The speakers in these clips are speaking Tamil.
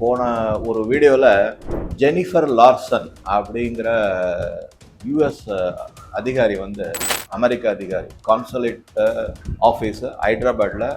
போன ஒரு வீடியோவில் ஜெனிஃபர் லார்சன் அப்படிங்கிற யுஎஸ் அதிகாரி வந்து அமெரிக்க அதிகாரி கான்சுலேட் ஆஃபீஸு ஹைதராபாத்தில்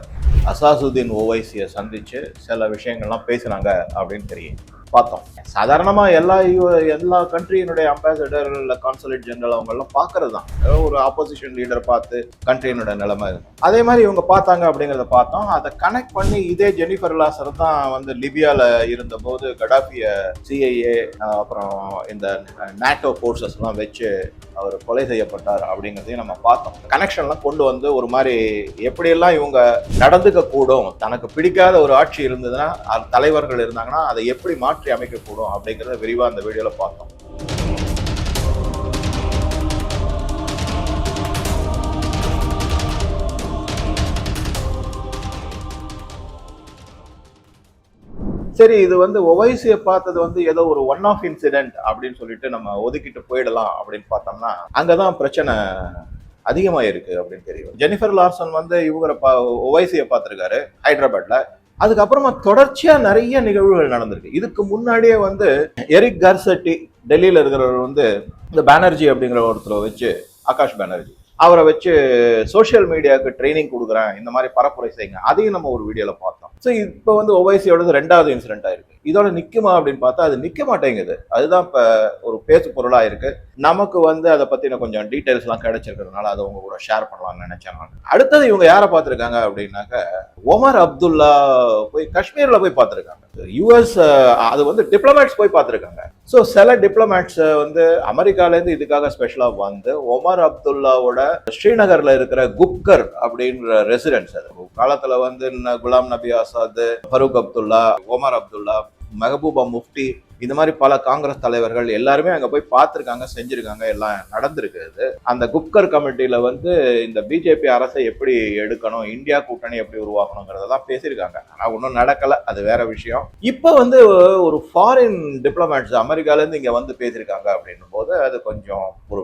அசாசுதீன் ஓவைசியை சந்தித்து சில விஷயங்கள்லாம் பேசினாங்க அப்படின்னு தெரியும். பார்த்தோம். சாதாரணமாக எல்லா யூ எல்லா கண்ட்ரியினுடைய அம்பாசடர் இல்லை கான்சுலேட் ஜெனரல் அவங்கெல்லாம் பார்க்கறது தான் ஒரு ஆப்போசிஷன் லீடர் பார்த்து கண்ட்ரியினுடைய நிலைமை. இருக்கும் அதே மாதிரி இவங்க பார்த்தாங்க அப்படிங்கிறத பார்த்தோம். அதை கனெக்ட் பண்ணி இதே ஜெனிஃபர் லாசர் தான் வந்து லிபியாவில் இருந்தபோது கடாஃபிய சிஐஏ அப்புறம் இந்த நேட்டோ ஃபோர்ஸஸ்லாம் வச்சு அவர் கொலை செய்யப்பட்டார் அப்படிங்கிறதையும் நம்ம பார்த்தோம். கனெக்ஷன்லாம் கொண்டு வந்து ஒரு மாதிரி எப்படியெல்லாம் இவங்க நடந்துக்க கூடும் தனக்கு பிடிக்காத ஒரு ஆட்சி இருந்ததுன்னா தலைவர்கள் இருந்தாங்கன்னா அதை எப்படி மாற்றி அமைக்கக்கூடும் அப்படிங்கிறத விரிவாக அந்த வீடியோவில் பார்த்தோம். சரி இது வந்து ஒவைசியை பார்த்தது வந்து ஏதோ ஒரு ஒன் ஆஃப் இன்சிடென்ட் அப்படின்னு சொல்லிட்டு நம்ம ஒதுக்கிட்டு போயிடலாம் அப்படின்னு பார்த்தோம்னா அங்கதான் பிரச்சனை அதிகமாக இருக்கு அப்படின்னு தெரியும். ஜெனிஃபர் லார்சன் வந்து இவரை பா ஒவைசியை பார்த்துருக்காரு ஹைதராபாத்ல. அதுக்கப்புறமா தொடர்ச்சியா நிறைய நிகழ்வுகள் நடந்திருக்கு. இதுக்கு முன்னாடியே வந்து எரிக் கர்சட்டி டெல்லியில இருக்கிறவர் வந்து இந்த பேனர்ஜி அப்படிங்கிற ஒருத்தரை வச்சு ஆகாஷ் பேனர்ஜி அவரை வச்சு சோஷியல் மீடியாவுக்கு ட்ரைனிங் கொடுக்குறேன் இந்த மாதிரி பரப்புரை செய்யுங்க அதையும் நம்ம ஒரு வீடியோல பார்த்தோம். ஸோ இப்போ வந்து ஒவைசியோடது ரெண்டாவது இன்சிடென்ட் ஆயிருக்கு. இதோட நிற்குமா அப்படின்னு பார்த்தா அது நிற்க மாட்டேங்குது. அதுதான் இப்போ ஒரு பேசு பொருளாக இருக்கு. நமக்கு வந்து அதை பற்றின கொஞ்சம் டீட்டெயில்ஸ்லாம் கிடைச்சிருக்கிறதுனால அதை உங்க கூட ஷேர் பண்ணலாம்னு நினச்சேன் நான். அடுத்தது இவங்க யாரை பார்த்துருக்காங்க அப்படின்னாக்க ஒமர் அப்துல்லா போய் காஷ்மீரில் போய் பார்த்துருக்காங்க. யூஎஸ் அது வந்து டிப்ளமேட்ஸ் போய் பார்த்துருக்காங்க. ஸோ சில டிப்ளமேட்ஸ் வந்து அமெரிக்காலேருந்து இதுக்காக ஸ்பெஷலாக வந்து ஒமர் அப்துல்லாவோட ஸ்ரீநகரில் இருக்கிற குப்கர் அப்படின்ற ரெசிடென்ஸ் அது. காலத்தில் வந்து குலாம் நபி ஆசாத் ஃபரூக் அப்துல்லா ஒமர் அப்துல்லா மெஹபூபா முஃப்தி இந்த மாதிரி பல காங்கிரஸ் தலைவர்கள் எல்லாருமே அங்கே போய் பார்த்துருக்காங்க செஞ்சுருக்காங்க எல்லாம் நடந்திருக்குது அந்த குப்கர் கமிட்டியில் வந்து இந்த பிஜேபி அரசை எப்படி எடுக்கணும் இந்தியா கூட்டணி எப்படி உருவாக்கணுங்கிறதெல்லாம் பேசியிருக்காங்க. ஆனால் ஒன்றும் நடக்கலை அது வேற விஷயம். இப்போ வந்து ஒரு ஃபாரின் டிப்ளமேட்ஸ் அமெரிக்காலேருந்து இங்கே வந்து பேசியிருக்காங்க அப்படின்னும் போது அது கொஞ்சம் ஒரு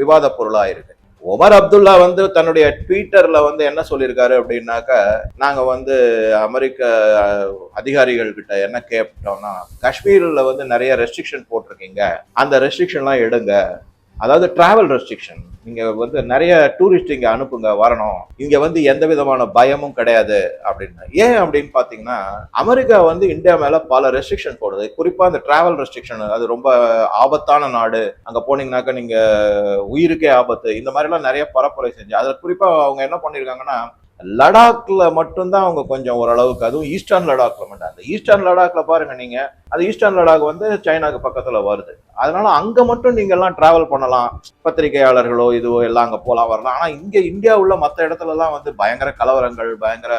விவாத பொருளாக இருக்குது ஒமர் அப்துல்லா வந்து தன்னுடைய ட்விட்டர்ல வந்து என்ன சொல்லியிருக்காரு அப்படின்னாக்க நாங்க வந்து அமெரிக்க அதிகாரிகள் கிட்ட என்ன கேட்டோம்னா காஷ்மீர்ல வந்து நிறைய ரெஸ்ட்ரிக்ஷன் போட்டிருக்கீங்க. அந்த ரெஸ்ட்ரிக்ஷன்லாம் எடுங்க. அதாவது டிராவல் ரெஸ்ட்ரிக்ஷன் நீங்கள் வந்து நிறைய டூரிஸ்ட் இங்கே அனுப்புங்க வரணும். இங்கே வந்து எந்த விதமான பயமும் கிடையாது அப்படின்னு. ஏன் அப்படின்னு பார்த்தீங்கன்னா அமெரிக்கா வந்து இந்தியா மேலே பல ரெஸ்ட்ரிக்ஷன் போடுது. குறிப்பாக அந்த டிராவல் ரெஸ்ட்ரிக்ஷன் அது ரொம்ப ஆபத்தான நாடு. அங்கே போனீங்கனாக்கா நீங்கள் உயிருக்கே ஆபத்து. இந்த மாதிரிலாம் நிறைய பரப்புரை செஞ்சு அதில் குறிப்பாக அவங்க என்ன பண்ணியிருக்காங்கன்னா லடாக்ல மட்டும்தான் அவங்க கொஞ்சம் ஓரளவுக்கு அதுவும் ஈஸ்டர்ன் லடாக்ல மட்டும். அந்த ஈஸ்டர்ன் லடாக்ல பாருங்க நீங்க அது ஈஸ்டர்ன் லடாக் வந்து சைனாக்கு பக்கத்துல வருது. அதனால அங்க மட்டும் நீங்க எல்லாம் டிராவல் பண்ணலாம். பத்திரிகையாளர்களோ இதுவோ எல்லாம் அங்க போலாம் வரலாம். ஆனா இங்க இந்தியா உள்ள மற்ற இடத்துல எல்லாம் வந்து பயங்கர கலவரங்கள் பயங்கர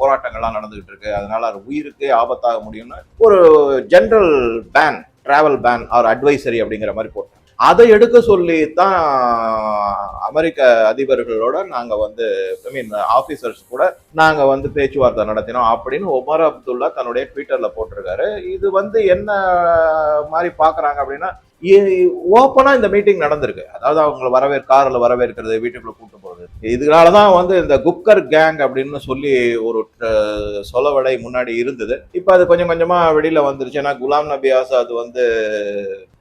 போராட்டங்கள்லாம் நடந்துகிட்டு இருக்கு. அதனால அது உயிருக்கு ஆபத்தாக முடியும்னு ஒரு general ban travel ban or advisory அப்படிங்கிற மாதிரி போட்டு அதை எடுக்க சொல்லி தான் அமெரிக்க அதிபர்களோட நாங்க வந்து ஐ மீன் ஆபீசர்ஸ் கூட நாங்க வந்து பேச்சுவார்த்தை நடத்தினோம் அப்படின்னு ஒமர் அப்துல்லா தன்னுடைய ட்விட்டர்ல போட்டிருக்காரு. இது வந்து என்ன மாதிரி பாக்குறாங்க அப்படின்னா ஓப்பனா இந்த மீட்டிங் நடந்திருக்கு. அதாவது அவங்களை வரவேற் கார்ல வரவேற்கிறது வீட்டுக்குள்ள கூட்டு போறது. இதனாலதான் வந்து இந்த குப்கர் கேங் அப்படின்னு சொல்லி ஒரு சொலவடை முன்னாடி இருந்தது. இப்ப அது கொஞ்சம் கொஞ்சமா வெளியில வந்துருச்சு. ஏன்னா குலாம் நபி ஆசாத் வந்து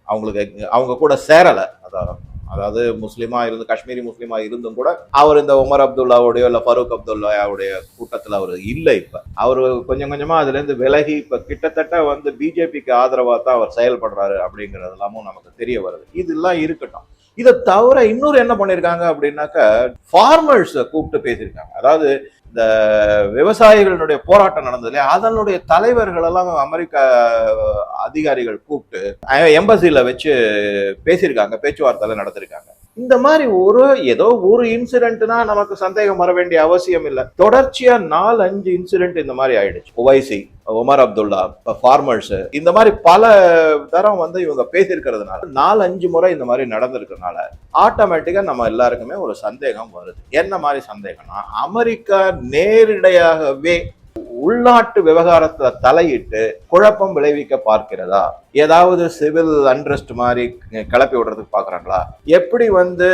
அவங்களுக்கு அவங்க கூட சேரலை. அதான் அதாவது முஸ்லீமா இருந்து காஷ்மீரி முஸ்லீமா இருந்தும் கூட அவர் இந்த உமர் அப்துல்லாவுடைய இல்ல ஃபரூக் அப்துல்லாவுடைய கூட்டத்துல அவர் இல்லை இப்ப. அவர் கொஞ்சம் கொஞ்சமா அதுல இருந்து விலகி இப்ப கிட்டத்தட்ட வந்து பிஜேபிக்கு ஆதரவா தான் அவர் செயல்படுறாரு அப்படிங்கிறது எல்லாமும் நமக்கு தெரிய வருது. இதெல்லாம் இருக்கட்டும். இதை தவிர இன்னொரு என்ன பண்ணியிருக்காங்க அப்படின்னாக்க ஃபார்மர்ஸை கூப்பிட்டு பேசியிருக்காங்க. அதாவது இந்த விவசாயிகளுடைய போராட்டம் நடந்தது இல்லையா? அதனுடைய தலைவர்களெல்லாம் அமெரிக்கா அமெரிக்க அதிகாரிகள் கூப்பிட்டு எம்பசியில் வச்சு பேசியிருக்காங்க பேச்சுவார்த்தை நடத்திருக்காங்க இந்த மாதிரி ஒரு ஏதோ ஒரு இன்சிடென்ட்னா நமக்கு சந்தேகம் வர வேண்டிய அவசியம் இல்லை. தொடர்ச்சியா நாலு அஞ்சு இன்சிடென்ட் இந்த மாதிரி ஆயிடுச்சு. ஒவைசி ஒமர் அப்துல்லா ஃபார்மர்ஸ் இந்த மாதிரி பல தரம் வந்து இவங்க பேசியிருக்கிறதுனால நாலு அஞ்சு முறை இந்த மாதிரி நடந்திருக்கிறதுனால ஆட்டோமேட்டிக்கா நம்ம எல்லாருக்குமே ஒரு சந்தேகம் வருது. என்ன மாதிரி சந்தேகம்னா அமெரிக்கா நேரிடையாகவே உள்நாட்டு விவகாரத்துல தலையிட்டு குழப்பம் விளைவிக்க பார்க்கிறதா? ஏதாவது சிவில் அன்ரெஸ்ட் மாதிரி கிளப்பி விடுறதுக்கு பாக்குறாங்களா எப்படி வந்து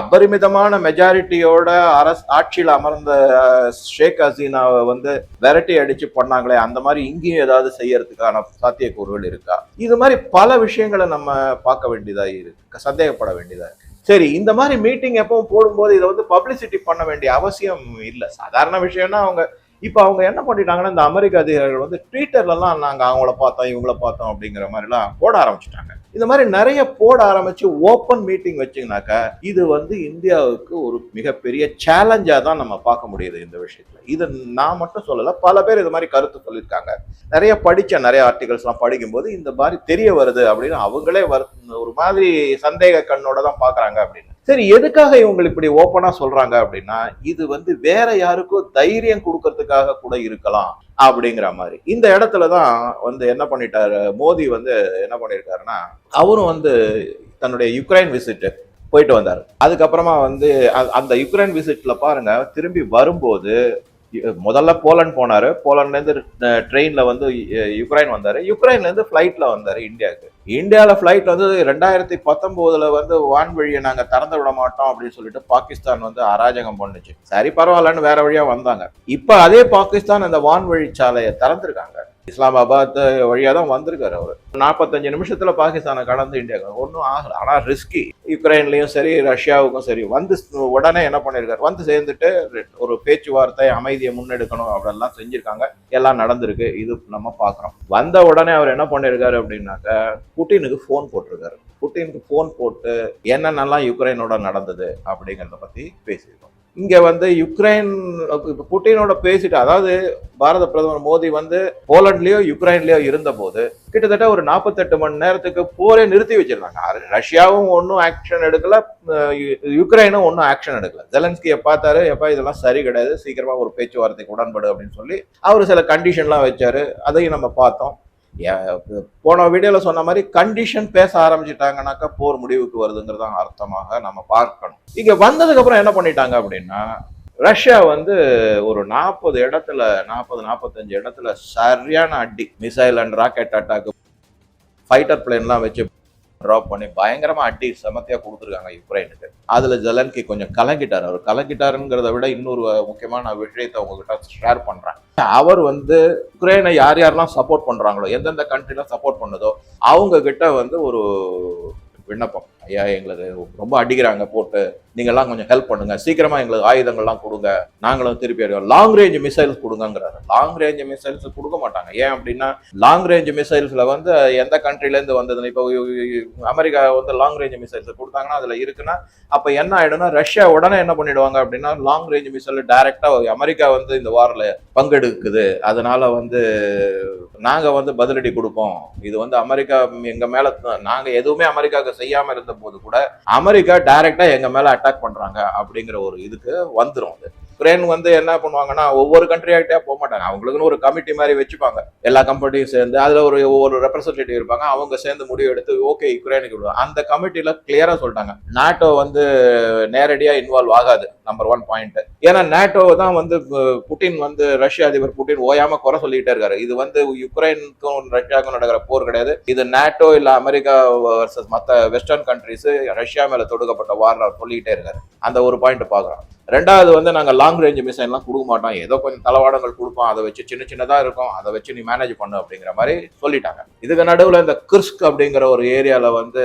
அபரிமிதமான மெஜாரிட்டியோட அரசு ஆட்சியில் அமர்ந்த ஷேக் ஹசீனாவை வந்து விரட்டி அடிச்சு பண்ணாங்களே அந்த மாதிரி இங்கேயும் ஏதாவது செய்யறதுக்கான சாத்தியக்கூறுகள் இருக்கா? இது மாதிரி பல விஷயங்களை நம்ம பார்க்க வேண்டியதா இருக்கு சந்தேகப்பட வேண்டியதா இருக்கு. சரி இந்த மாதிரி மீட்டிங் எப்பவும் போடும்போது இதை வந்து பப்ளிசிட்டி பண்ண வேண்டிய அவசியம் இல்லை. சாதாரண விஷயம்னா அவங்க இப்போ அவங்க என்ன பண்ணிட்டாங்கன்னா இந்த அமெரிக்க அதிகாரிகள் வந்து ட்விட்டர்லலாம் நாங்கள் அவங்கள பார்த்தோம் இவங்கள பார்த்தோம் அப்படிங்கிற மாதிரிலாம் போட ஆரம்பிச்சிட்டாங்க. இந்த மாதிரி நிறைய போட ஆரம்பிச்சு ஓப்பன் மீட்டிங் வச்சிங்கனாக்கா இது வந்து இந்தியாவுக்கு ஒரு மிகப்பெரிய சேலஞ்சாக தான் நம்ம பார்க்க முடியுது இந்த விஷயத்தில். இது நான் மட்டும் சொல்லலை பல பேர் இது மாதிரி கருத்து சொல்லியிருக்காங்க. நிறைய படித்த நிறைய ஆர்டிகல்ஸ்லாம் படிக்கும்போது இந்த மாதிரி தெரிய வருது அப்படின்னு அவங்களே வரு ஒரு மாதிரி சந்தேக கண்ணோட தான் பார்க்குறாங்க அப்படின்னு. சரி எதுக்காக இவங்க இப்படி ஓப்பனா சொல்றாங்க அப்படின்னா இது வந்து வேற யாருக்கும் தைரியம் கொடுக்கறதுக்காக கூட இருக்கலாம் அப்படிங்கிற மாதிரி. இந்த இடத்துல தான் வந்து என்ன பண்ணிட்டாரு மோடி வந்து என்ன பண்ணியிருக்காருன்னா அவரும் வந்து தன்னுடைய யுக்ரைன் விசிட் போயிட்டு வந்தார். அதுக்கப்புறமா வந்து அந்த யுக்ரைன் விசிட்ல பாருங்க திரும்பி வரும்போது முதல்ல போலண்ட் போனார். போலண்ட்லேருந்து ட்ரெயினில் வந்து யு- யுக்ரைன் வந்தார். யுக்ரைன்லேருந்து ஃப்ளைட்டில் வந்தார் இந்தியாவுக்கு. இந்தியாவில் ஃப்ளைட் வந்து ரெண்டாயிரத்தி பத்தொம்போதில் வந்து வான்வழியை நாங்கள் திறந்து விட மாட்டோம் அப்படின்னு சொல்லிட்டு பாகிஸ்தான் வந்து அராஜகம் பண்ணுச்சு. சரி பரவாயில்லன்னு வேற வழியாக வந்தாங்க. இப்போ அதே பாகிஸ்தான் அந்த வான்வழி சாலையை திறந்துருக்காங்க. இஸ்லாமாபாத் வழியாக தான் வந்திருக்காரு அவர். நாற்பத்தஞ்சு நிமிஷத்தில் பாகிஸ்தானை கடந்து இந்தியாவுக்கு ஒன்றும் ஆகலை. ஆனால் ரிஸ்கி யுக்ரைன்லேயும் சரி ரஷ்யாவுக்கும் சரி வந்து உடனே என்ன பண்ணியிருக்காரு வந்து சேர்ந்துட்டு ஒரு பேச்சுவார்த்தை அமைதியை முன்னெடுக்கணும் அப்படிலாம் செஞ்சுருக்காங்க. எல்லாம் நடந்திருக்கு. இது நம்ம பார்க்குறோம். வந்த உடனே அவர் என்ன பண்ணியிருக்காரு அப்படின்னாக்க புட்டினுக்கு ஃபோன் போட்டிருக்காரு. புட்டினுக்கு ஃபோன் போட்டு என்னென்னலாம் யுக்ரைனோட நடந்தது அப்படிங்கிறத பற்றி பேசியிருக்கோம். இங்கே வந்து யுக்ரைன் இப்போ புட்டினோட பேசிட்டு அதாவது பாரத பிரதமர் மோடி வந்து போலண்ட்லேயோ யுக்ரைன்லேயோ இருந்தபோது கிட்டத்தட்ட ஒரு நாற்பத்தெட்டு மணி நேரத்துக்கு போரே நிறுத்தி வச்சிருந்தாங்க. ரஷ்யாவும் ஒன்றும் ஆக்ஷன் எடுக்கல யுக்ரைனும் ஒன்றும் ஆக்ஷன் எடுக்கல. ஜெலன்ஸ்கியை பார்த்தாரு எப்பா இதெல்லாம் சரி கிடையாது சீக்கிரமாக ஒரு பேச்சுவார்த்தைக்கு உடன்படு அப்படின்னு சொல்லி அவர் சில கண்டிஷன்லாம் வச்சாரு. அதையும் நம்ம பார்த்தோம். போன வீடியோல சொன்ன மாதிரி கண்டிஷன் பேச ஆரம்பிச்சிட்டாங்கனாக்கா போர் முடிவுக்கு வருதுங்கிறதான் அர்த்தமாக நம்ம பார்க்கணும். இங்க வந்ததுக்கு அப்புறம் என்ன பண்ணிட்டாங்க அப்படின்னா ரஷ்யா வந்து ஒரு நாற்பது இடத்துல நாற்பது நாற்பத்தஞ்சு இடத்துல சரியான அடி missile and rocket attack fighter பிளேன்லாம் வச்சு ட்ராப் பண்ணி பயங்கரமாக அடி செமத்தையாக கொடுத்துருக்காங்க யுக்ரைனுக்கு. அதில் ஜெலன்கி கொஞ்சம் கலங்கிட்டார். அவர் கலங்கிட்டாருங்கிறத விட இன்னொரு முக்கியமான விஷயத்தை உங்ககிட்ட ஷேர் பண்ணுறேன் அவர் வந்து யுக்ரைனை யார் யாரெல்லாம் சப்போர்ட் பண்ணுறாங்களோ எந்தெந்த கண்ட்ரிலாம் சப்போர்ட் பண்ணுதோ அவங்க கிட்ட வந்து ஒரு விண்ணப்பம். ஐயா எங்களுக்கு ரொம்ப அடிக்கிறாங்க போட்டு. நீங்கெல்லாம் கொஞ்சம் ஹெல்ப் பண்ணுங்க. சீக்கிரமா எங்களுக்கு ஆயுதங்கள்லாம் கொடுங்க. நாங்களும் திருப்பி அடிக்கிறோம் லாங் ரேஞ்ச் மிசைல்ஸ் கொடுங்கிறாரு லாங் ரேஞ்ச் மிசைல்ஸ் கொடுக்க மாட்டாங்க. ஏன் அப்படின்னா லாங் ரேஞ்ச் மிசைல்ஸ்ல வந்து எந்த கண்ட்ரிலேருந்து இருந்து வந்ததுன்னு இப்போ அமெரிக்கா வந்து லாங் ரேஞ்ச் மிசைல்ஸ் கொடுத்தாங்கன்னா அதுல இருக்குன்னா அப்ப என்ன ஆயிடும்னா ரஷ்யா உடனே என்ன பண்ணிடுவாங்க அப்படின்னா லாங் ரேஞ்ச் மிசைல் டைரக்டா அமெரிக்கா வந்து இந்த வாரில் பங்கெடுக்குது. அதனால வந்து நாங்க வந்து பதிலடி கொடுப்போம். இது வந்து அமெரிக்கா எங்க மேல நாங்க எதுவுமே அமெரிக்காவுக்கு செய்யாம இருந்த போது கூட அமெரிக்கா டைரக்டா எங்க மேல அட்டாக் பண்றாங்க அப்படிங்கிற ஒரு இதுக்கு வந்துடும் அது. உக்ரைன் வந்து என்ன பண்ணுவாங்கன்னா ஒவ்வொரு கண்ட்ரியாகிட்டே போக மாட்டாங்க. அவங்களுக்குன்னு ஒரு கமிட்டி மாதிரி வச்சுப்பாங்க. எல்லா கம்பெனியும் சேர்ந்து அதுல ஒரு ஒவ்வொரு ரெப்ரசன்டேட்டிவ் இருப்பாங்க. அவங்க சேர்ந்து முடிவு எடுத்து ஓகே யுக்ரைனுக்கு விடுவாங்க அந்த கமிட்டியில் கிளியரா சொல்லிட்டாங்க. நாட்டோ வந்து நேரடியா இன்வால்வ் ஆகாது. நம்பர் ஒன் பாயிண்ட் ஏன்னா நேட்டோ தான் வந்து புட்டின் வந்து ரஷ்ய அதிபர் புட்டின் ஓயாம குறை சொல்லிட்டே இருக்காரு. இது வந்து யுக்ரைனுக்கும் ரஷ்யாவுக்கும் நடக்கிற போர் கிடையாது. இது நேட்டோ இல்ல அமெரிக்கா வர்சஸ் மற்ற வெஸ்டர்ன் கண்ட்ரிஸ் ரஷ்யா மேல தொடுக்கப்பட்ட வார் சொல்லிக்கிட்டே இருக்காரு. அந்த ஒரு பாயிண்ட் பாக்குறோம் ரெண்டாவது வந்து நாங்கள் லாங் ரேஞ்ச் மிசைல்லாம் கொடுக்க மாட்டோம். ஏதோ கொஞ்சம் தளவாடங்கள் கொடுப்போம். அதை வச்சு சின்ன சின்னதாக இருக்கும். அதை வச்சு நீ மேனேஜ் பண்ணு அப்படிங்கிற மாதிரி சொல்லிட்டாங்க. இதுக்கு நடுவில் இந்த கிர்ஸ்க் அப்படிங்கிற ஒரு ஏரியாவில் வந்து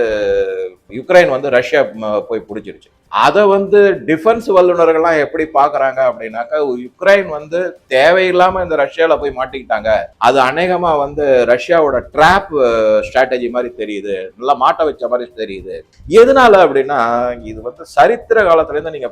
யுக்ரைன் வந்து ரஷ்யா போய் பிடிச்சிருச்சு. அதை வந்து டிஃபென்ஸ் வல்லுநர்கள்லாம் எப்படி பாக்குறாங்க அப்படின்னாக்கா யுக்ரைன் வந்து தேவையில்லாம இந்த ரஷ்யால போய் மாட்டிக்கிட்டாங்க. அது அநேகமா வந்து ரஷ்யாவோட ட்ராப் ஸ்ட்ராட்டஜி மாதிரி தெரியுது. நல்லா மாட்ட வச்ச மாதிரி தெரியுது. எதனால அப்படின்னா இது வந்து சரித்திர காலத்துல இருந்து நீங்க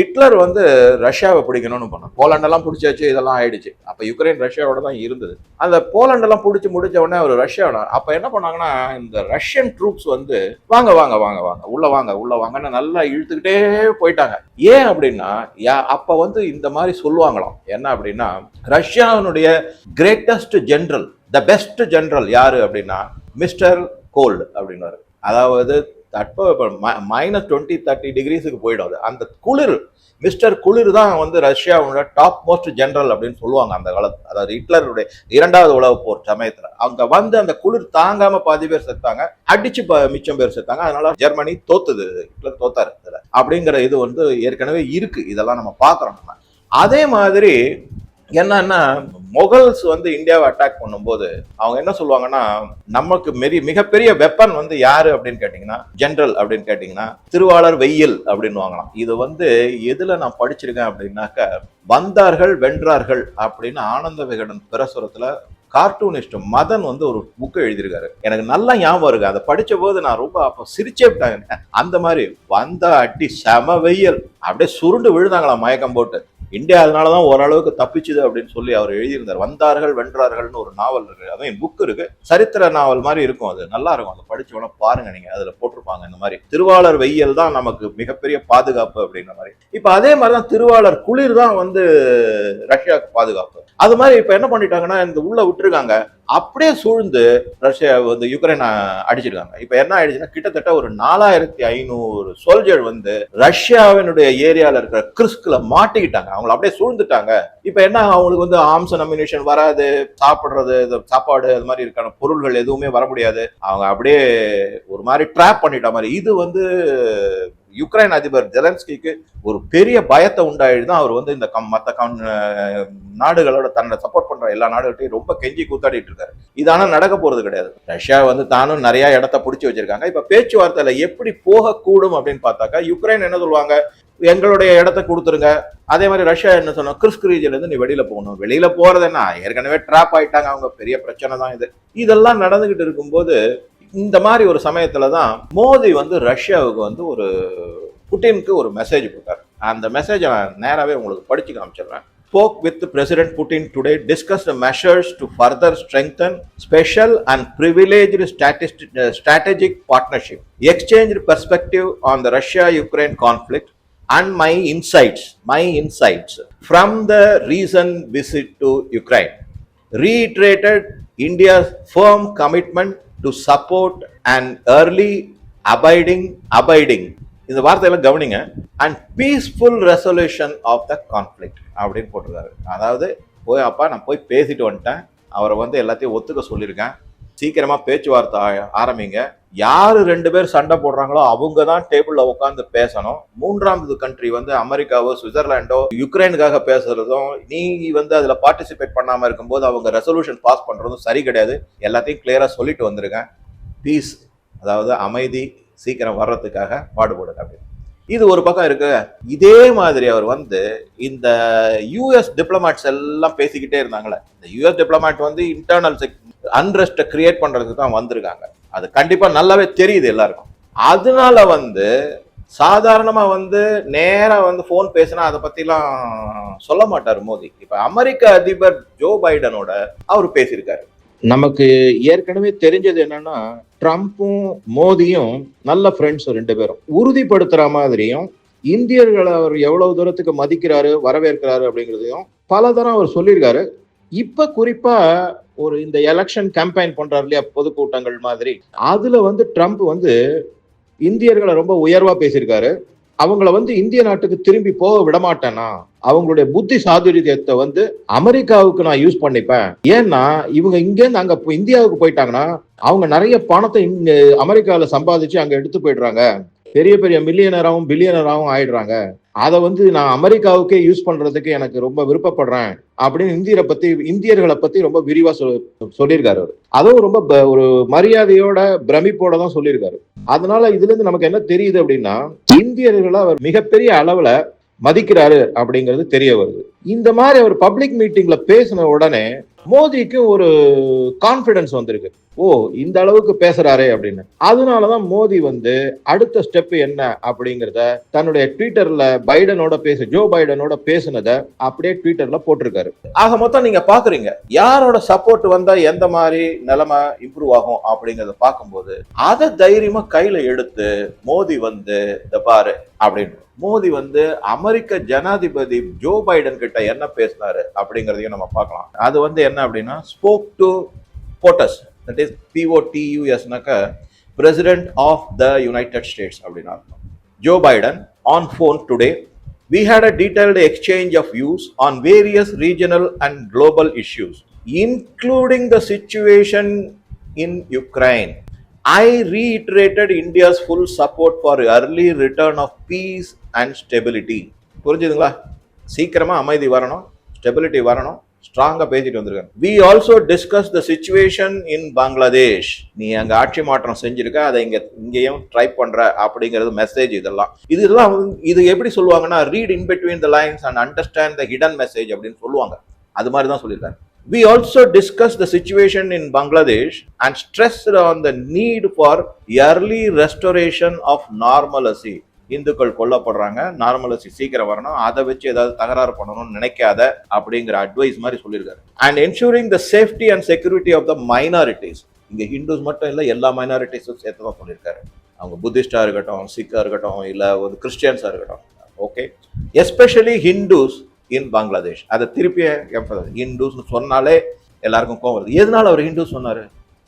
ஹிட்லர் வந்து ரஷ்யாவை பிடிக்கணும்னு போனோம் போலாண்டெல்லாம் பிடிச்சாச்சு இதெல்லாம் ஆயிடுச்சு. அப்போ யுக்ரைன் ரஷ்யாவோட தான் இருந்தது. அந்த போலாண்டெல்லாம் பிடிச்சி முடிச்ச உடனே அவர் ரஷ்யாவோட அப்போ என்ன பண்ணாங்கன்னா இந்த ரஷ்யன் ட்ரூப்ஸ் வந்து வாங்க வாங்க வாங்க வாங்க உள்ள வாங்க உள்ள வாங்கன்னு நல்லா இழுத்துக்கிட்டே போயிட்டாங்க. ஏன் அப்படின்னா யா- வந்து இந்த மாதிரி சொல்லுவாங்களாம். என்ன அப்படின்னா ரஷ்யாவினுடைய greatest general the best general யாரு அப்படின்னா மிஸ்டர் கோல்டு அப்படின்னாரு அதாவது தட்பவெப்பம் மைனஸ் டுவெண்ட்டி தேர்ட்டி டிகிரிஸுக்கு போயிடும் அது. அந்த குளிர் மிஸ்டர் குளிர் தான் வந்து ரஷ்யாவோட டாப் மோஸ்ட் ஜென்ரல் அப்படின்னு சொல்லுவாங்க அந்த காலத்து அதாவது ஹிட்லருடைய இரண்டாவது உலக போர் சமயத்தில். அங்க வந்து அந்த குளிர் தாங்காம பாதி பேர் செத்தாங்க அடிச்சு ப- மிச்சம் பேர் செத்தாங்க. அதனால ஜெர்மனி தோத்துது ஹிட்லர் தோத்தாரு அப்படிங்கிற இது வந்து ஏற்கனவே இருக்கு. இதெல்லாம் நம்ம பார்க்குறோம் நம்ம. அதே மாதிரி என்னன்னா மொகல்ஸ் வந்து இந்தியாவை அட்டாக் பண்ணும்போது அவங்க என்ன சொல்லுவாங்கன்னா நமக்கு மெரி மிகப்பெரிய வெப்பன் வந்து யாரு? அப்படின்னு கேட்டீங்கன்னா ஜென்ரல் அப்படின்னு கேட்டீங்கன்னா திருவாளர் வெயில் அப்படின்னு வாங்கலாம் இது வந்து எதுல நான் படிச்சிருக்கேன் அப்படின்னாக்க வந்தார்கள் வென்றார்கள் அப்படின்னு ஆனந்த விகடன் பிரசுரத்துல கார்ட்டூனிஸ்ட் மதன் வந்து ஒரு புக்கு எழுதியிருக்காரு. எனக்கு நல்லா ஞாபகம் இருக்கு. அதை படிச்ச போது நான் ரொம்ப அப்போ சிரிச்சே விட்டாங்க. அந்த மாதிரி வந்த அடி செம வெயில். அப்படியே சுருண்டு விழுந்தாங்களா மயக்கம் போட்டு. இந்தியா அதனாலதான் ஓரளவுக்கு தப்பிச்சுது அப்படின்னு சொல்லி அவர் எழுதியிருந்தார். வந்தார்கள் வென்றார்கள்னு ஒரு நாவல் இருக்கு. அதான் புக் இருக்கு. சரித்திர நாவல் மாதிரி இருக்கும் அது. நல்லா இருக்கும். அதை படிச்சு பாருங்க நீங்க. அதுல போட்டிருப்பாங்க இந்த மாதிரி. திருவாளர் வெயில் தான் நமக்கு மிகப்பெரிய பாதுகாப்பு அப்படிங்கிற மாதிரி. இப்ப அதே மாதிரிதான் திருவாளர் குளிர் தான் வந்து ரஷ்யாவுக்கு பாதுகாப்பு. அது மாதிரி இப்ப என்ன பண்ணிட்டாங்கன்னா இந்த உள்ள விட்டுருக்காங்க. அப்படியே சூழ்ந்து ரஷ்யா வந்து யுக்ரைனை அடிச்சிருக்காங்க. இப்ப என்ன ஆயிடுச்சுன்னா கிட்டத்தட்ட ஒரு நாலாயிரத்தி ஐநூறு சோல்ஜர் வந்து ரஷ்யாவினுடைய ஏரியால இருக்கிற கிறிஸ்குல மாட்டிக்கிட்டாங்க. அவங்கள அப்படியே சூழ்ந்துட்டாங்க. இப்ப என்ன அவங்களுக்கு வந்து ஆர்ம்ஸ் அமினேஷன் வராது சாப்பிடுறது சாப்பாடு அது மாதிரி இருக்கான பொருள்கள் எதுவுமே வர முடியாது. அவங்க அப்படியே ஒரு மாதிரி ட்ராப் பண்ணிட்ட மாதிரி. இது வந்து யுக்ரைன் அதிபர் ஜெலன்ஸ்கிக்கு ஒரு பெரிய பயத்தை உண்டாயிட்டு தான் அவர் வந்து இந்த கம் மற்ற கம் நாடுகளோட தன்னை சப்போர்ட் பண்ற எல்லா நாடுகள்ட்டையும் ரொம்ப கெஞ்சி கூத்தாடிட்டு இருக்காரு. இது நடக்க போறது கிடையாது. ரஷ்யா வந்து தானும் நிறைய இடத்த பிடிச்சி வச்சிருக்காங்க. இப்ப பேச்சுவார்த்தையில எப்படி போகக்கூடும் அப்படின்னு பார்த்தாக்கா யுக்ரைன் என்ன சொல்லுவாங்க? எங்களுடைய இடத்த கொடுத்துருங்க. அதே மாதிரி ரஷ்யா என்ன சொன்னோம் கிறிஸ்க் ரீஜன்ல நீ வெளியில் போகணும். வெளியில் போகிறது என்ன? ஏற்கனவே ட்ராப் ஆயிட்டாங்க. அவங்க பெரிய பிரச்சனை தான் இது. இதெல்லாம் நடந்துக்கிட்டு இருக்கும்போது இந்த மாதிரி ஒரு சமயத்துல தான் மோடி வந்து ரஷ்யாவுக்கு வந்து ஒரு புட்டினுக்கு ஒரு மெசேஜ் கொடுத்தாரு அந்த மெசேஜை நான் நேராவே உங்களுக்கு படிச்சு காமிச்சிடுறேன் spoke with President Putin today, discussed the measures to further strengthen special and privileged statist- uh, strategic partnership, exchanged perspective on the Russia-Ukraine conflict, and my insights, my insights from the recent visit to Ukraine. Reiterated India's firm commitment to support and early abiding abiding இந்த வார்த்தையெல்லாம் கவனிங்க. And peaceful resolution of the conflict அப்படின்னு போட்டிருக்காரு. அதாவது போய் அப்பா நான் போய் பேசிட்டு வந்துட்டேன். அவரை வந்து எல்லாத்தையும் ஒத்துக்க சொல்லியிருக்கேன். சீக்கிரமாக பேச்சுவார்த்தை ஆ- ஆரம்பிங்க. யார் ரெண்டு பேர் சண்டை போடுறாங்களோ அவங்க தான் டேபிளில் உட்காந்து பேசணும். மூன்றாவது கண்ட்ரி வந்து அமெரிக்காவோ சுவிட்சர்லாண்டோ யுக்ரைனுக்காக பேசுறதும் நீ வந்து அதில் பார்ட்டிசிபேட் பண்ணாமல் இருக்கும்போது அவங்க ரெசல்யூஷன் பாஸ் பண்ணுறதும் சரி கிடையாது. எல்லாத்தையும் கிளியராக சொல்லிட்டு வந்திருக்கேன். பீஸ் அதாவது அமைதி சீக்கிரம் வர்றதுக்காக பாடுபடுங்க அப்படின்னு. இது ஒரு பக்கம் இருக்கு. இதே மாதிரி அவர் வந்து இந்த யூஎஸ் டிப்ளமேட்ஸ் எல்லாம் பேசிக்கிட்டே இருந்தாங்களே. இந்த யூஎஸ் டிப்ளமேட் வந்து இன்டர்னல் அன்ரெஸ்ட்டை கிரியேட் பண்ணுறதுக்கு தான் வந்திருக்காங்க. அது கண்டிப்பாக நல்லாவே தெரியுது எல்லாருக்கும். அதனால வந்து சாதாரணமாக வந்து நேராக வந்து ஃபோன் பேசினா அதை பற்றிலாம் சொல்ல மாட்டார் மோடி இப்போ அமெரிக்க அதிபர் ஜோ பைடனோட அவர் பேசியிருக்காரு. நமக்கு ஏற்கனவே தெரிஞ்சது என்னன்னா ட்ரம்ப்பும் மோதியும் நல்ல ஃப்ரெண்ட்ஸ் ரெண்டு பேரும். உறுதிப்படுத்துற மாதிரியும் இந்தியர்களை அவர் எவ்வளவு தூரத்துக்கு மதிக்கிறாரு வரவேற்கிறாரு அப்படிங்கிறதையும் பல தரம் அவர் சொல்லியிருக்காரு. இப்ப குறிப்பா ஒரு இந்த எலெக்ஷன் கேம்பெயின் பண்றாரு இல்லையா பொதுக்கூட்டங்கள் மாதிரி. அதுல வந்து ட்ரம்ப் வந்து இந்தியர்களை ரொம்ப உயர்வா பேசியிருக்காரு. அவங்கள வந்து இந்திய நாட்டுக்கு திரும்பி போக விடமாட்டேனா அவங்களுடைய புத்தி சாதுரியத்தை வந்து அமெரிக்காவுக்கு நான் யூஸ் பண்ணிப்பேன். ஏன்னா இவங்க இங்கேருந்து அங்க இந்தியாவுக்கு போயிட்டாங்கன்னா அவங்க நிறைய பணத்தை இங்க அமெரிக்காவில் சம்பாதிச்சு அங்க எடுத்து போயிடுறாங்க. பெரிய பெரிய மில்லியனராகவும் பில்லியனராகவும் ஆயிடுறாங்க. அதை வந்து நான் அமெரிக்காவுக்கே யூஸ் பண்றதுக்கு எனக்கு ரொம்ப விருப்பப்படுறேன் அப்படின்னு இந்தியரை பத்தி இந்தியர்களை பத்தி ரொம்ப விரிவா சொல்லியிருக்காரு அவர். அதுவும் ரொம்ப ப- ஒரு மரியாதையோட பிரமிப்போட தான் சொல்லியிருக்காரு. அதனால இதுல இருந்து நமக்கு என்ன தெரியுது அப்படின்னா இந்தியர்களை அவர் மிகப்பெரிய அளவுல மதிக்கிறாரு அப்படிங்கிறது தெரிய வருது. இந்த மாதிரி அவர் பப்ளிக் மீட்டிங்ல பேசின உடனே மோதிக்கு ஒரு கான்பிடன்ஸ் வந்திருக்கு. ஓ இந்த அளவுக்கு பேசுறாரே அப்படின்னு. அதனாலதான் மோடி வந்து அடுத்த ஸ்டெப் என்ன அப்படிங்கறத தன்னுடைய ட்விட்டர்ல பைடனோட பேச ஜோ பைடனோட பேசுனத அப்படியே ட்விட்டர்ல போட்டிருக்காரு. ஆக மொத்தம் நீங்க பாக்குறீங்க. யாரோட சப்போர்ட் வந்தா எந்த மாதிரி நிலைமை இம்ப்ரூவ் ஆகும் அப்படிங்கறத பார்க்கும்போது அதை தைரியமா கையில எடுத்து மோடி வந்து இந்த பாரு அப்படின்னு. மோடி வந்து அமெரிக்க ஜனாதிபதி ஜோ பைடன் கிட்ட என்ன பேசினாரு அப்படிங்கறதையும் நம்ம பார்க்கலாம். அது வந்து என்ன அப்படின்னா spoke to POTUS that is பிஓடியூஎஸ்னாக்க President of the United States அப்படின்னு அர்த்தம் Joe Biden on phone today We had a detailed exchange of views on various regional and global issues, including the situation in Ukraine. I reiterated India's full support for early return of peace and stability. புரிஞ்சுதுங்களா சீக்கிரமா அமைதி வரணும் ஸ்டெபிலிட்டி வரணும் ஸ்ட்ராங்காக பேசிட்டு வந்திருக்காங்க we also discuss the situation in Bangladesh நீ அங்கே ஆட்சி மாற்றம் செஞ்சிருக்க அதை இங்கே இங்கேயும் ட்ரை பண்ற அப்படிங்கிறது மெசேஜ் இதெல்லாம். இது இதெல்லாம் வந்து- இது எப்படி சொல்லுவாங்கன்னா read in between the lines and understand the hidden message அப்படின்னு சொல்லுவாங்க. அது மாதிரி தான் சொல்லியிருக்காரு. We also discussed the situation in Bangladesh and stressed on the need for early restoration of normalcy. இந்துக்கள் கொல்லப்படுறாங்க. நார்மலசி சீக்கிரம் வரணும். அதை வச்சு ஏதாவது தகராறு பண்ணணும்னு நினைக்காத அப்படிங்கிற அட்வைஸ் மாதிரி சொல்லியிருக்காரு. And ensuring the safety and security of the minorities இங்கே ஹிந்துஸ் மட்டும் இல்லை எல்லா மைனாரிட்டிஸும் சேர்த்து தான் சொல்லியிருக்காரு. அவங்க புத்திஸ்டாக இருக்கட்டும் சிக்காக இருக்கட்டும் இல்லை ஒரு கிறிஸ்டியன்ஸாக இருக்கட்டும். Okay especially Hindus in Bangladesh அதை திருப்பி ஹிந்துஸ்னு சொன்னாலே எல்லாருக்கும் கோவம் வருது. எதனால அவர் ஹிந்து சொன்னார்?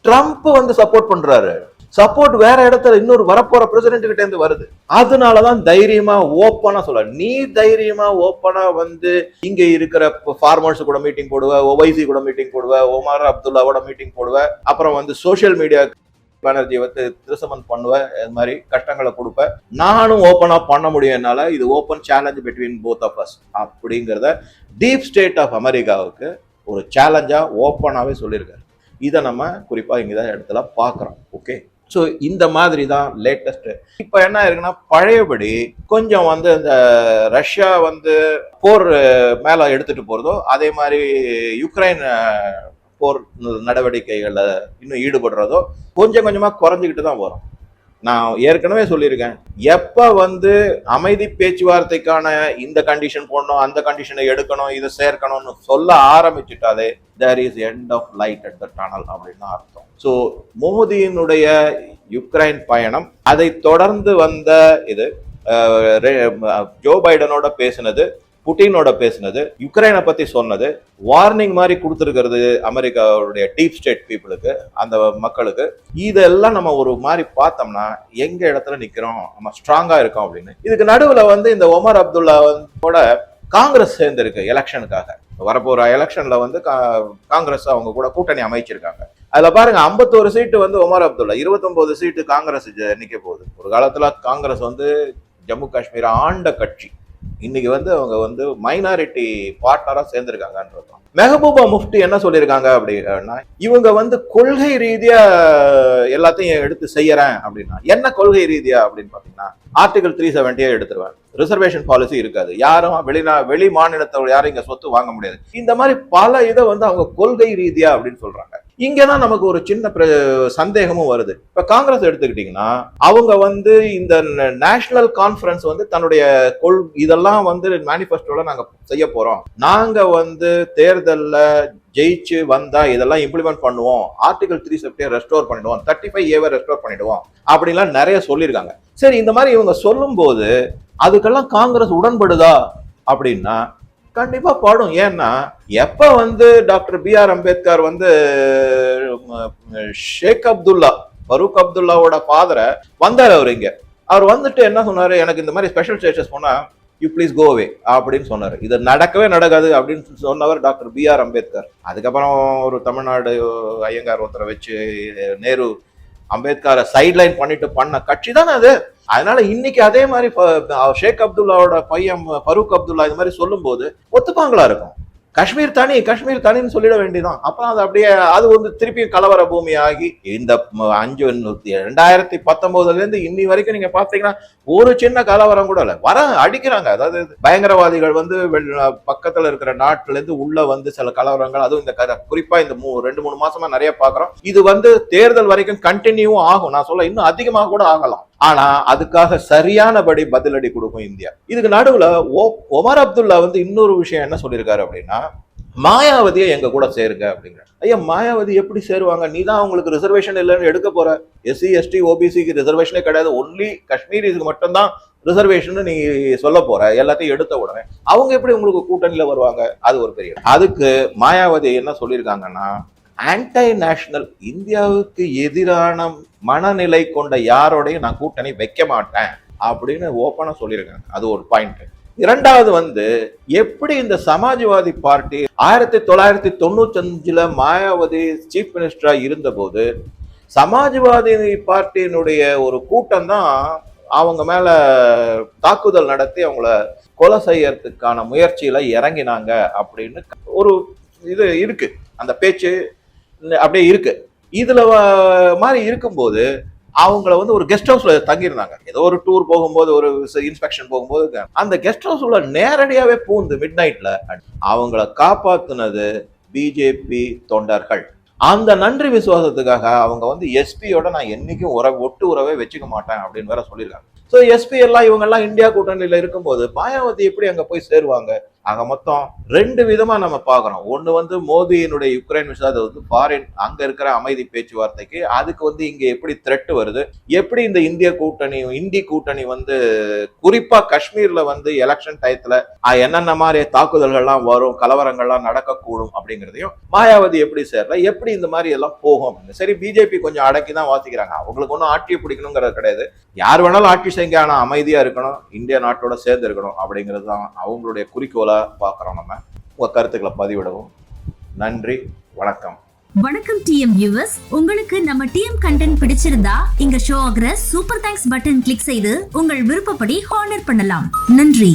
ட்ரம்ப் வந்து சப்போர்ட் பண்ணுறாரு சப்போர்ட் வேற இடத்துல இன்னொரு வரப்போற பிரசிடென்ட் கிட்ட இருந்து வருது. அதனாலதான் தைரியமா ஓப்பனா சொல்ல நீ தைரியமா ஓப்பனா வந்து இங்க இருக்கிற ஃபார்மர்ஸ் கூட மீட்டிங் போடுவ ஒவைசி கூட மீட்டிங் போடுவ ஒமார் அப்துல்லாவோட மீட்டிங் போடுவ அப்புறம் வந்து சோஷியல் மீடியா பானர்ஜி வந்து திருசமன் பண்ணுவ இது மாதிரி கஷ்டங்களை கொடுப்ப. நானும் ஓப்பனா பண்ண முடியும் என்னால் இது open challenge between both of us அப்படிங்கிறத டீப் ஸ்டேட் ஆஃப் அமெரிக்காவுக்கு ஒரு சேலஞ்சா ஓப்பனாவே சொல்லியிருக்காரு. இதை நம்ம குறிப்பாக இங்கே தான் இடத்துல பார்க்குறோம். ஓகே ஸோ இந்த மாதிரி தான் லேட்டஸ்ட் இப்போ என்ன இருக்குன்னா பழையபடி கொஞ்சம் வந்து இந்த ரஷ்யா வந்து போர் மேலே எடுத்துட்டு போகிறதோ அதே மாதிரி யுக்ரைன் போர் நடவடிக்கைகளில் இன்னும் ஈடுபடுறதோ கொஞ்சம் கொஞ்சமாக குறைஞ்சிக்கிட்டு தான் வரும். நான் ஏற்கனவே சொல்லியிருக்கேன். எப்போ வந்து அமைதி பேச்சுவார்த்தைக்கான இந்த கண்டிஷன் போடணும் அந்த கண்டிஷனை எடுக்கணும் இதை சேர்க்கணும்னு சொல்ல ஆரம்பிச்சுட்டாலே there is end of light at the tunnel அப்படின்னு அர்த்தம். ஸோ மோதியினுடைய யுக்ரைன் பயணம் அதை தொடர்ந்து வந்த இது ஜோ பைடனோட பேசினது புட்டினோட பேசினது யுக்ரைனை பத்தி சொன்னது வார்னிங் மாதிரி கொடுத்துருக்கிறது அமெரிக்காவுடைய டீப் ஸ்டேட் பீப்புளுக்கு அந்த மக்களுக்கு. இதெல்லாம் நம்ம ஒரு மாதிரி பார்த்தோம்னா எங்க இடத்துல நிக்கிறோம் நம்ம ஸ்ட்ராங்கா இருக்கோம் அப்படின்னு. இதுக்கு நடுவுல வந்து இந்த ஒமர் அப்துல்லா கூட காங்கிரஸ் சேர்ந்திருக்கு எலெக்ஷனுக்காக. வரப்போற எலெக்ஷன்ல வந்து கா- காங்கிரஸ் அவங்க கூட கூட்டணி அமைச்சிருக்காங்க. அதுல பாருங்க 51 சீட்டு வந்து ஒமர் அப்துல்லா 29 சீட்டு காங்கிரஸ் நிக்க போகுது. ஒரு காலத்துல காங்கிரஸ் வந்து ஜம்மு காஷ்மீர் ஆண்ட கட்சி. இன்னைக்கு வந்து அவங்க வந்து மைனாரிட்டி பார்ட்னரா சேர்ந்திருக்காங்கன்றதும் மெஹபூபா முஃப்தி என்ன சொல்லியிருக்காங்க அப்படின்னா இவங்க வந்து கொள்கை ரீதியா எல்லாத்தையும் எடுத்து செய்யறேன் அப்படின்னா என்ன கொள்கை ரீதியா அப்படின்னு பாத்தீங்கன்னா ஆர்டிகல் த்ரீ செவன்ட்டியே எடுத்துருவேன் ரிசர்வேஷன் பாலிசி இருக்காது. யாரும் வெளிநா வெளி மாநிலத்தோட யாரும் இங்க சொத்து வாங்க முடியாது. இந்த மாதிரி பல இதை வந்து அவங்க கொள்கை ரீதியா அப்படின்னு சொல்றாங்க. இங்கே தான் நமக்கு ஒரு சின்ன சந்தேகமும் வருது. இப்போ காங்கிரஸ் எடுத்துக்கிட்டிங்கன்னா அவங்க வந்து இந்த நேஷனல் கான்ஃபரன்ஸ் வந்து தன்னுடைய கொள் இதெல்லாம் வந்து மேனிஃபெஸ்டோவில் நாங்கள் செய்ய போகிறோம் நாங்கள் வந்து தேர்தலில் ஜெயிச்சு வந்தா இதெல்லாம் இம்ப்ளிமெண்ட் பண்ணுவோம். ஆர்டிகல் த்ரீ செப்டியை ரெஸ்டோர் பண்ணிடுவோம். தேர்ட்டி ஃபைவ் ஏவை ரெஸ்டோர் பண்ணிடுவோம். அப்படின்லாம் நிறைய சொல்லியிருக்காங்க. சரி இந்த மாதிரி இவங்க சொல்லும்போது அதுக்கெல்லாம் காங்கிரஸ் உடன்படுதா அப்படின்னா கண்டிப்பா பாடும். ஏன்னா எப்ப வந்து டாக்டர் பி ஆர் அம்பேத்கர் வந்து ஷேக் அப்துல்லா ஃபரூக் அப்துல்லாவோட ஃபாதரை வந்தார் அவர் இங்க. அவர் வந்துட்டு என்ன சொன்னாரு? எனக்கு இந்த மாதிரி ஸ்பெஷல் ஸ்டேட்டஸ் போனா யூ ப்ளீஸ் கோவே அப்படின்னு சொன்னாரு. இது நடக்கவே நடக்காது அப்படின்னு சொன்னவர் டாக்டர் பி ஆர் அம்பேத்கர். அதுக்கப்புறம் ஒரு தமிழ்நாடு ஐயங்கார் ஒருத்தரை வச்சு நேரு அம்பேத்கரை சைட்லைன் பண்ணிட்டு பண்ண கட்சி தானே அது? அதனால இன்னைக்கு அதே மாதிரி ஷேக் அப்துல்லாவோட பையன் ஃபரூக் அப்துல்லா இது மாதிரி சொல்லும்போது ஒத்துப்பாங்களா இருக்கும்? காஷ்மீர் தனி காஷ்மீர் தனின்னு சொல்லிட வேண்டியதான் அப்புறம் அது அப்படியே அது வந்து திருப்பியும் கலவர பூமி ஆகி இந்த அஞ்சு ரெண்டாயிரத்தி பத்தொன்பதுல இருந்து இன்னி வரைக்கும் நீங்க பாத்தீங்கன்னா ஒரு சின்ன கலவரம் கூட இல்லை. வர அடிக்கிறாங்க. அதாவது பயங்கரவாதிகள் வந்து வெள்- பக்கத்துல இருக்கிற நாட்டுல இருந்து உள்ள வந்து சில கலவரங்கள் அதுவும் இந்த க- குறிப்பா இந்த மூ- ரெண்டு மூணு மாசமா நிறைய பாக்குறோம் இது வந்து தேர்தல் வரைக்கும் கண்டினியூவும் ஆகும். நான் சொல்ல இன்னும் அதிகமாக கூட ஆகலாம். ஆனா அதுக்காக சரியானபடி பதிலடி கொடுக்கும் இந்தியா. இதுக்கு நடுவுல ஓ- ஒமர் அப்துல்லா வந்து இன்னொரு விஷயம் என்ன சொல்லியிருக்காரு அப்படின்னா மாயாவதியை எங்க கூட சேருங்க அப்படிங்கிற ஐயா மாயாவதி எப்படி சேருவாங்க? நீ தான் அவங்களுக்கு ரிசர்வேஷன் இல்லைன்னு எடுக்க போற. எஸ்சி எஸ்டி ஓபிசிக்கு ரிசர்வேஷனே கிடையாது. ஒன்லி காஷ்மீரிக்கு மட்டும்தான் ரிசர்வேஷன் நீ சொல்ல போற. எல்லாத்தையும் எடுத்த உடனே. அவங்க எப்படி உங்களுக்கு கூட்டணியில வருவாங்க? அது ஒரு பெரிய அதுக்கு மாயாவதி என்ன சொல்லியிருக்காங்கன்னா ஆன்டை நேஷனல் இந்தியாவுக்கு எதிரான மனநிலை கொண்ட யாரோடையும் நான் கூட்டணி வைக்க மாட்டேன் அப்படின்னு ஓப்பனாக சொல்லியிருக்காங்க. அது ஒரு பாயிண்ட் இரண்டாவது வந்து எப்படி இந்த சமாஜ்வாதி பார்ட்டி ஆயிரத்தி தொள்ளாயிரத்தி தொண்ணூத்தி அஞ்சுல மாயாவதி சீஃப் மினிஸ்டரா இருந்தபோது சமாஜ்வாதி பார்ட்டியினுடைய ஒரு கூட்டம் தான் அவங்க மேல தாக்குதல் நடத்தி அவங்கள கொலை செய்யறதுக்கான முயற்சியில இறங்கினாங்க அப்படின்னு ஒரு இது இருக்கு. அந்த பேச்சு அப்படியே இருக்கு. இதுல மாதிரி இருக்கும்போது அவங்கள வந்து ஒரு கெஸ்ட் ஹவுஸ்ல தங்கியிருந்தாங்க. ஏதோ ஒரு டூர் போகும்போது ஒரு இன்ஸ்பெக்ஷன் போகும்போது அந்த கெஸ்ட் ஹவுஸ் உள்ள நேரடியாவே பூந்து மிட் நைட்ல அவங்கள காப்பாத்துனது பிஜேபி தொண்டர்கள். அந்த நன்றி விசுவாசத்துக்காக அவங்க வந்து எஸ்பியோட நான் என்னைக்கும் உறவு ஒட்டு உறவே வச்சுக்க மாட்டேன் அப்படின்னு வேற சொல்லியிருக்காங்க. ஸோ எஸ்பி எல்லாம் இவங்க எல்லாம் இந்தியா கூட்டணியில இருக்கும்போது மாயாவதி எப்படி அங்க போய் சேருவாங்க? ஆக மொத்தம் ரெண்டு விதமா நம்ம பார்க்கறோம். ஒன்று வந்து மோதியினுடைய யுக்ரைன் விஷயம் அது வந்து ஃபாரின் அங்கே இருக்கிற அமைதி பேச்சுவார்த்தைக்கு அதுக்கு வந்து இங்கே எப்படி த்ரெட் வருது எப்படி இந்த இந்திய கூட்டணி இந்தி கூட்டணி வந்து குறிப்பாக காஷ்மீரில் வந்து எலெக்ஷன் டயத்தில் என்னென்ன மாதிரி தாக்குதல்கள்லாம் வரும் கலவரங்கள்லாம் நடக்கக்கூடும் அப்படிங்கிறதையும் மாயாவதி எப்படி சேரல எப்படி இந்த மாதிரி எல்லாம் போகும் அப்படின்னு. சரி பிஜேபி கொஞ்சம் அடக்கி தான் வாசிக்கிறாங்க. அவங்களுக்கு ஒன்றும் ஆட்சியை பிடிக்கணுங்கிறது கிடையாது. யார் வேணாலும் ஆட்சி செய்யுங்க ஆனால் அமைதியாக இருக்கணும் இந்திய நாட்டோட சேர்ந்து இருக்கணும் அப்படிங்கிறது தான் அவங்களுடைய குறிக்கோளா பார்க்குறோம் நம்ம. உங்கள் கருத்துக்களை பதிவிடவும். நன்றி வணக்கம். வணக்கம் டிஎம் வியூவர்ஸ் உங்களுக்கு நம்ம டிஎம் கண்டென்ட் பிடிச்சிருந்தா இங்க ஷோ ஆகிற சூப்பர் தேங்க்ஸ் பட்டன் கிளிக் செய்து உங்கள் விருப்பப்படி ஹானர் பண்ணலாம். நன்றி.